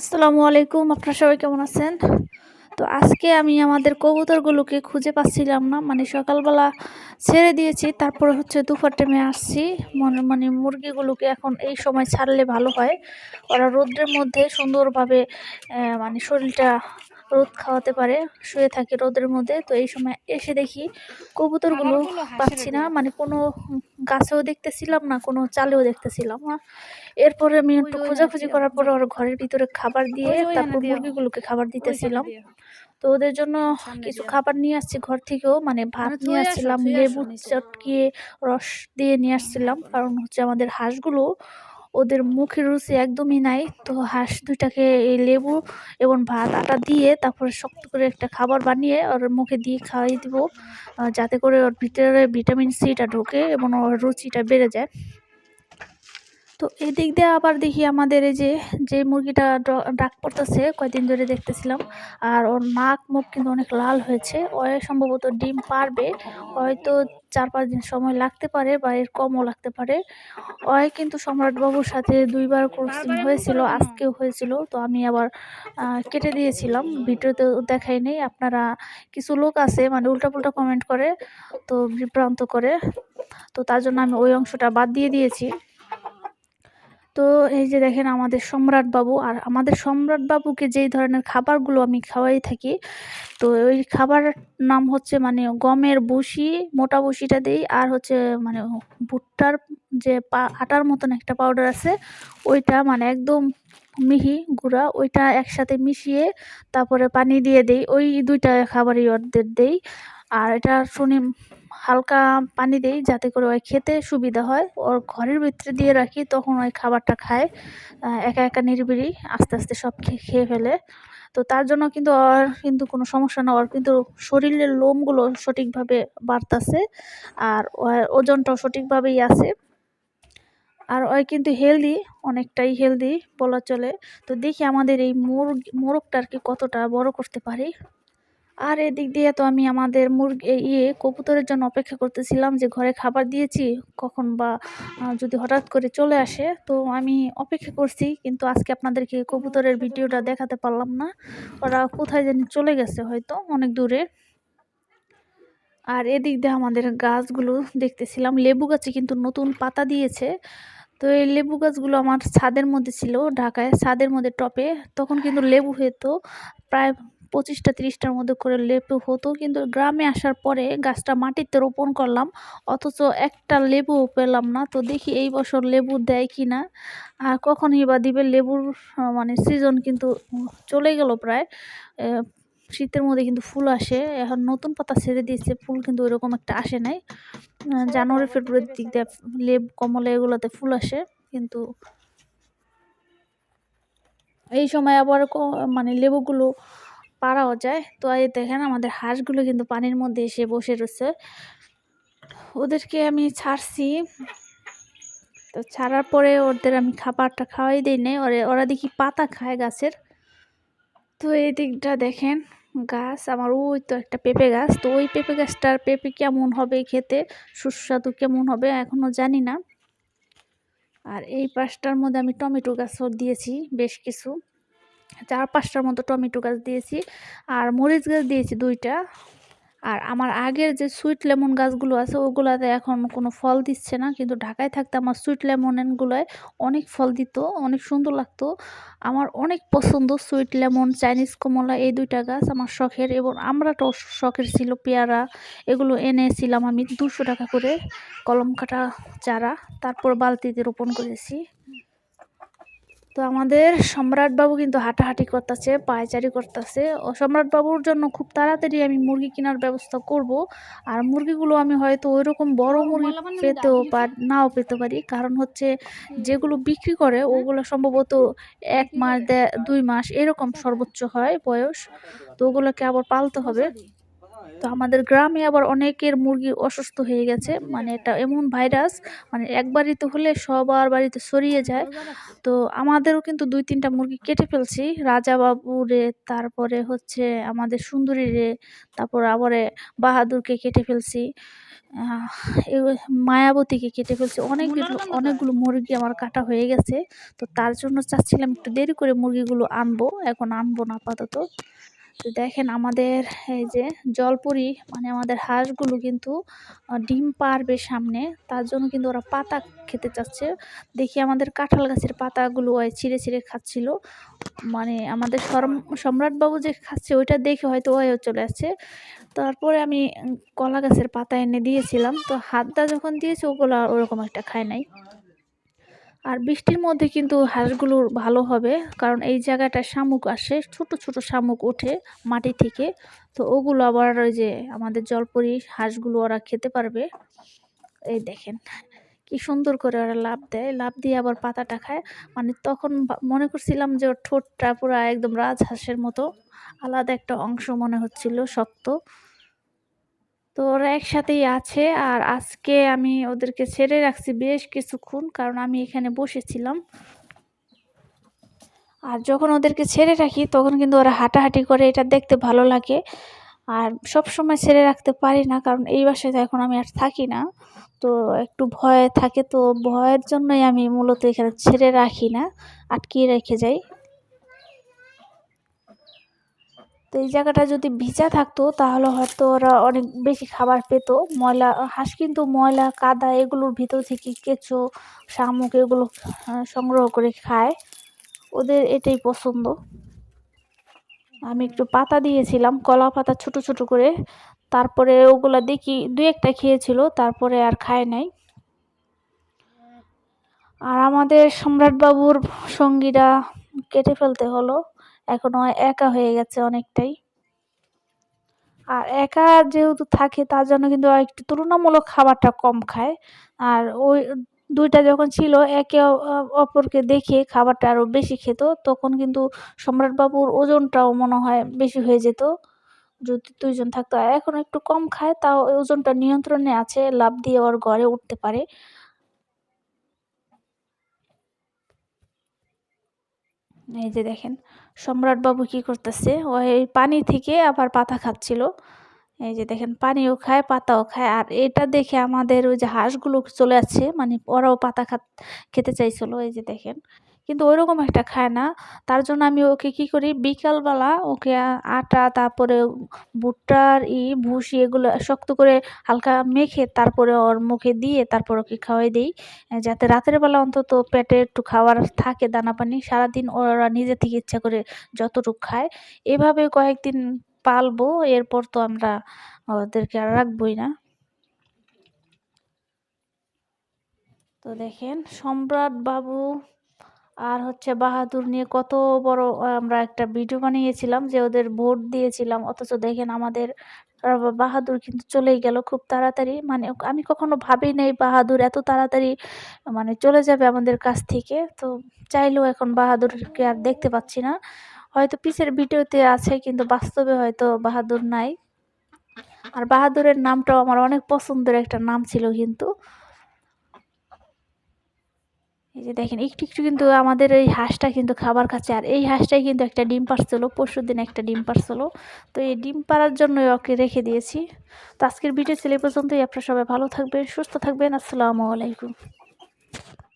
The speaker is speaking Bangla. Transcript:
আসসালামু আলাইকুম, আপনারা সবাই কেমন আছেন? তো আজকে আমি আমাদের কবুতরগুলোকে খুঁজে পাচ্ছিলাম না মানে সকালবেলা ছেড়ে দিয়েছি, তারপরে হচ্ছে দুপুর টাইমে আসছি। মনে মানে মুরগিগুলোকে এখন এই সময় ছাড়লে ভালো হয়। ওরা রোদ্রের মধ্যে সুন্দরভাবে মানে শরীরটা রোদ খাওয়াতে পারে শুয়ে থাকে রোদের মধ্যে। তো এই সময় এসে দেখি কবুতরগুলো পাচ্ছি না। মানে কোনো গাছেও দেখতেছিলাম না কোনো চালেও দেখতেছিলাম না। এরপরে আমি একটু খোঁজাখুঁজি করার পর ওর ঘরের ভিতরে খাবার দিয়ে তারপর মুরগিগুলোকে খাবার দিতেছিলাম। তো ওদের জন্য কিছু খাবার নিয়ে আসছি ঘর থেকেও। মানে ভাত নিয়ে আসছিলাম লেবু চটকিয়ে রস দিয়ে নিয়ে আসছিলাম। কারণ হচ্ছে আমাদের হাঁসগুলো ওদের মুখে রুচি একদমই নাই। তো হাঁস দুইটাকে এই লেবু এবং ভাত, আটা দিয়ে তারপরে শক্ত করে একটা খাবার বানিয়ে ওর মুখে দিয়ে খাওয়াই দিব। যাতে করে ওর ভিতরে ভিটামিন সিটা ঢোকে এবং ওর রুচিটা বেড়ে যায়। তো এদিক দিয়ে আবার দেখি আমাদের এই যে যে মুরগিটা ডাক পড়তেছে, কয়দিন ধরে দেখতেছিলাম। আর ওর নাক মুখ কিন্তু অনেক লাল হয়েছে। ও সম্ভবত ডিম পারবে। হয়তো চার পাঁচ দিন সময় লাগতে পারে বা এর কমও লাগতে পারে। ওই কিন্তু সম্রাটবাবুর সাথে দুইবার কোর্সিং হয়েছিল, আজকেও হয়েছিল। তো আমি আবার কেটে দিয়েছিলাম। ভিডিওতে দেখাই নেই। আপনারা কিছু লোক আছে মানে উল্টাপুল্টা কমেন্ট করে, তো বিভ্রান্ত করে। তো তার জন্য আমি ওই অংশটা বাদ দিয়ে দিয়েছি। তো এই যে দেখেন আমাদের সম্রাট বাবু, আর আমাদের সম্রাট বাবুকে যেই ধরনের খাবারগুলো আমি খাওয়াই থাকি, তো ওই খাবার নাম হচ্ছে মানে গমের বসি মোটা বসিটা দিই, আর হচ্ছে মানে ভুট্টার যে পা, আটার মতন একটা পাউডার আছে, ওইটা মানে একদম মিহি গুঁড়া, ওইটা একসাথে মিশিয়ে তারপরে পানি দিয়ে দেই, ওই দুইটা খাবারই ওদের দেই। আর এটা শুনি হালকা পানি দেই যাতে করে ওই খেতে সুবিধা হয়। ওর ঘরের ভিতরে দিয়ে রাখি, তখন ওই খাবারটা খায়। একা একা নিরিবিড়ি আস্তে আস্তে সব খেয়ে ফেলে। তো তার জন্য কিন্তু ওর কিন্তু কোনো সমস্যা না, ওর কিন্তু শরীরের লোমগুলো সঠিকভাবে বাড়তেছে আর ওজনটাও সঠিকভাবেই আছে। আর ওই কিন্তু হেলদি অনেকটাই হেলদি বলা চলে। তো দেখি আমাদের এই মোরগ, মোরগটা আর কি কতটা বড় করতে পারি। আর এদিক দিয়ে তো আমি আমাদের মুরগি ইয়ে কবুতরের জন্য অপেক্ষা করতেছিলাম যে ঘরে খাবার দিয়েছি, কখন বা যদি হঠাৎ করে চলে আসে, তো আমি অপেক্ষা করছি, কিন্তু আজকে আপনাদেরকে কবুতরের ভিডিওটা দেখাতে পারলাম না। ওরা কোথায় জানি চলে গেছে হয়তো, অনেক দূরে। আর এদিক দিয়ে আমাদের গাছগুলো দেখতেছিলাম, লেবু গাছে কিন্তু নতুন পাতা দিয়েছে। তো এই লেবু গাছগুলো আমার ছাদের মধ্যে ছিল, ঢাকায়, ছাদের মধ্যে টপে, তখন কিন্তু লেবু হতো, প্রায় পঁচিশটা, তিরিশটার মধ্যে করে লেবু হতো। কিন্তু গ্রামে আসার পরে গাছটা মাটিতে রোপণ করলাম, অথচ একটা লেবু পেলাম না। তো দেখি এই বছর লেবু দেয় কি না আর কখনই বা দিবে লেবুর মানে সিজন কিন্তু চলে গেল প্রায়। শীতের মধ্যে কিন্তু ফুল আসে। এখন নতুন পাতা ছেড়ে দিয়েছে, ফুল কিন্তু ওইরকম একটা আসে নাই। জানুয়ারি, ফেব্রুয়ারির দিক দিয়ে লেব, কমলা এগুলোতে ফুল আসে, কিন্তু এই সময় আবার মানে লেবুগুলো পারাও যায়। তো এই দেখেন আমাদের হাঁসগুলো কিন্তু পানির মধ্যে এসে বসে রয়েছে। ওদেরকে আমি ছাড়ছি। তো ছাড়ার পরে ওদের আমি খাবারটা খাওয়াই দিই নেই। ওরা ওরা দেখি পাতা খায় গাছের। তো এই দিকটা দেখেন গাছ, আমার ওই তো একটা পেঁপে গাছ। তো ওই পেঁপে গাছটার পেঁপে কেমন হবে খেতে? সুস্বাদু কেমন হবে এখনও জানি না। আর এই পাশটার মধ্যে আমি টমেটো গাছও দিয়েছি, বেশ কিছু। চার পাঁচটার মতো টমেটো গাছ দিয়েছি আর মরিচ গাছ দিয়েছি দুইটা। আর আমার আগের যে সুইট লেমন গাছগুলো আছে, ওগুলাতে এখন কোনো ফল দিচ্ছে না। কিন্তু ঢাকায় থাকতে আমার সুইট লেমনগুলোয় অনেক ফল দিত, অনেক সুন্দর লাগতো। আমার অনেক পছন্দ সুইট লেমন চাইনিজ কমলা, এই দুইটা গাছ আমার শখের এবং আমরা তো শখের ছিল, পেয়ারা এগুলো এনেছিলাম আমি দুশো টাকা করে কলম কাটা চারা, তারপর বালতিতে রোপণ করেছি। তো আমাদের সম্রাটবাবু কিন্তু হাঁটাহাঁটি করতেছে পায়চারি করতেছে। ও সম্রাটবাবুর জন্য খুব তাড়াতাড়ি আমি মুরগি কেনার ব্যবস্থা করব। আর মুরগিগুলো আমি হয়তো ওই রকম বড় মুরগি পেতেও পার নাও পেতে পারি। কারণ হচ্ছে যেগুলো বিক্রি করে ওগুলো সম্ভবত এক মাস দুই মাস এরকম সর্বোচ্চ হয় বয়স। তো ওগুলোকে আবার পালতে হবে। তো আমাদের গ্রামে আবার অনেকের মুরগি অসুস্থ হয়ে গেছে। মানে এটা এমন ভাইরাস মানে এক বাড়িতে হলে সবার বাড়িতে ছড়িয়ে যায়। তো আমাদেরও কিন্তু দুই তিনটা মুরগি কেটে ফেলছি। রাজা বাবুরে তারপরে হচ্ছে আমাদের সুন্দরী রে তারপর আবারে বাহাদুরকে কেটে ফেলছি। মায়াবতীকে কেটে ফেলছি। অনেকগুলো অনেকগুলো মুরগি আমার কাটা হয়ে গেছে। তো তার জন্য চাচ্ছিলাম একটু দেরি করে মুরগিগুলো আনব। এখন আনব না আপাতত। তো দেখেন আমাদের এই যে জলপুরি মানে আমাদের হাঁসগুলো কিন্তু ডিম পারবে সামনে। তার জন্য কিন্তু ওরা পাতা খেতে চাচ্ছে। দেখি আমাদের কাঁঠাল গাছের পাতাগুলো ছিঁড়ে ছিঁড়ে খাচ্ছিল। মানে আমাদের সম্রাটবাবু যে খাচ্ছে, ওইটা দেখে হয়তো ওইও চলে আসছে। তারপরে আমি কলা গাছের পাতা এনে দিয়েছিলাম। তো হাতটা যখন দিয়েছে, ওগুলো ওরকম একটা খায় নাই। আর বৃষ্টির মধ্যে কিন্তু হাঁসগুলো ভালো হবে, কারণ এই জায়গাটা শামুক আসে, ছোট ছোট শামুক ওঠে মাটি থেকে। তো ওগুলো আবার ওই যে আমাদের জলপরি হাঁসগুলো ওরা খেতে পারবে। এই দেখেন, কি সুন্দর করে ওরা লাভ দেয়। লাভ দিয়ে আবার পাতাটা খায়। মানে তখন মনে করছিলাম যে ওর ঠোঁটটা পুরো একদম রাজহাঁসের মতো। আলাদা একটা অংশ মনে হচ্ছিল, শক্ত। তো ওরা একসাথেই আছে। আর আজকে আমি ওদেরকে ছেড়ে রাখছি বেশ কিছুক্ষণ, কারণ আমি এখানে বসেছিলাম। আর যখন ওদেরকে ছেড়ে রাখি, তখন কিন্তু ওরা হাঁটাহাঁটি করে, এটা দেখতে ভালো লাগে। আর সব সময় ছেড়ে রাখতে পারি না, কারণ এই বাসায় তো এখন আমি আর থাকি না। তো একটু ভয় থাকে, তো ভয়ের জন্যই আমি মূলত এখানে ছেড়ে রাখি না, আটকিয়ে রেখে যাই। তো এই জায়গাটা যদি ভিজা থাকতো, তাহলে হয়তো ওরা অনেক বেশি খাবার পেত। ময়লা, হাঁস কিন্তু ময়লা, কাদা এগুলোর ভিতর থেকে কেঁচো, শামুক এগুলো সংগ্রহ করে খায়। ওদের এটাই পছন্দ। আমি একটু পাতা দিয়েছিলাম, কলা পাতা ছোট ছোট করে। তারপরে ওগুলা দেখি দুই একটা খেয়েছিল, তারপরে আর খায় নাই। আর আমাদের সম্রাটবাবুর সঙ্গীরা কেটে ফেলতে হলো। এখন একা হয়ে গেছে অনেকটাই। আর একা যেহেতু থাকে, তার জন্য কিন্তু একটু তুলনামূলক খাবারটা কম খায়। আর ওই দুইটা যখন ছিল, একে অপরকে দেখে খাবারটা আরও বেশি খেত, তখন কিন্তু সম্রাটবাবুর ওজনটাও মনে হয় বেশি হয়ে যেত। যদি দুইজন থাকতো, আর এখন একটু কম খায়, তাও ওজনটা নিয়ন্ত্রণে আছে, লাভ দিয়ে ওর ঘরে উঠতে পারে। এই যে দেখেন সম্রাটবাবু কি করতেছে? ওই পানি থেকে আবার পাতা খাচ্ছিল। এই যে দেখেন, পানিও খায়, পাতাও খায়। আর এটা দেখে আমাদের ওই যে হাঁসগুলো চলে আসছে মানে ওরাও পাতা খা খেতে চাইছিল। এই যে দেখেন। কিন্তু ওইরকম একটা খায় না। তার জন্য আমি ওকে কি করি? বিকালবেলা ওকে আটা, তারপরে ভুট্টার ই ভুসি এগুলো শক্ত করে হালকা মেখে তারপরে ওর মুখে দিয়ে তারপর ওকে খাওয়াই দিই। যাতে রাতের বেলা অন্তত পেটে একটু খাওয়ার থাকে দানা পানি। সারাদিন ওরা নিজে থেকে ইচ্ছা করে যতটুকু খায়। এভাবে কয়েকদিন পালবো, এরপর তো আমরা ওদেরকে আর রাখবোই না। তো দেখেন, সম্রাট বাবু আর হচ্ছে বাহাদুর নিয়ে কত বড় আমরা একটা ভিডিও বানিয়েছিলাম যে ওদের ভোট দিয়েছিলাম। অথচ দেখেন আমাদের বাহাদুর কিন্তু চলেই গেল খুব তাড়াতাড়ি। মানে আমি কখনো ভাবি নাই বাহাদুর এত তাড়াতাড়ি মানে চলে যাবে আমাদের কাছ থেকে। তো চাইলেও এখন বাহাদুরকে আর দেখতে পাচ্ছি না। হয়তো পিসের ভিডিওতে আছে কিন্তু বাস্তবে হয়তো বাহাদুর নাই। আর বাহাদুরের নামটাও আমার অনেক পছন্দের একটা নাম ছিল কিন্তু। এই যে দেখেন, একটু একটু কিন্তু আমাদের এই হাঁসটা কিন্তু খাবার খাচ্ছে। আর এই হাঁসটাই কিন্তু একটা ডিম পারছিল পরশু দিন একটা ডিম পারছিল। তো এই ডিম পাড়ার জন্যই ওকে রেখে দিয়েছি। তো আজকের ভিডিও ছিল পর্যন্তই। আপনারা সবাই ভালো থাকবেন, সুস্থ থাকবেন। আসসালামু আলাইকুম।